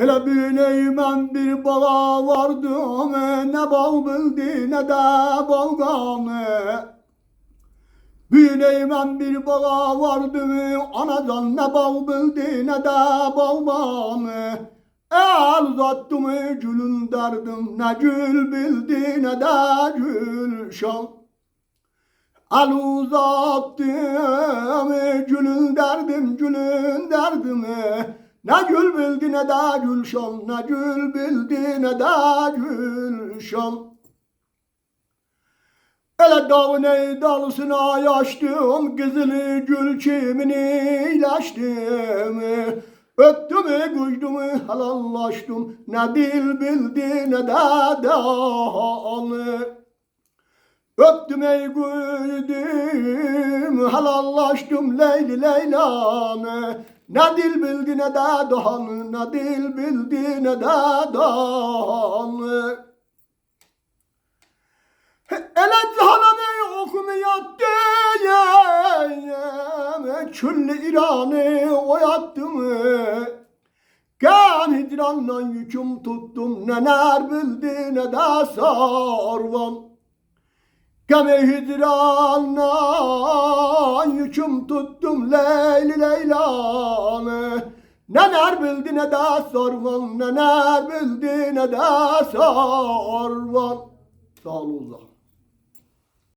Hele büyüneymen bir bağa vardım Ne bal bildi ne de balgamı Büyüneymen bir bağa vardım Anadan ne bal bildi ne de balgamı El uzattım gülün derdim. Ne gül bildi ne de gül şal. El uzattım gülün derdim gülün derdimi Ne gül bildi ne de gül şal Ne gül bildi ne de gül şal Ele dağın ey dalısına yaştım Kızılı gül çimini ilaçtım. Öptüm kuydum halallaştım Ne dil bildi ne de dağlı Öptüm ey güldüm, halallaştım Leyli Leyla'nı. Ne dil bildi ne de dahanı, ne dil bildi ne de dahanı. Ele cihananı okumuyattı Küllü İran'ı oyattım Kan hicranla yüküm tuttum Ne ner bildi ne de sarvan Gemi hicranla yüküm tuttum Leyli Leyla'nı. Neler bildi ne de sorvan Neler bildi ne de sorvan Sağ ol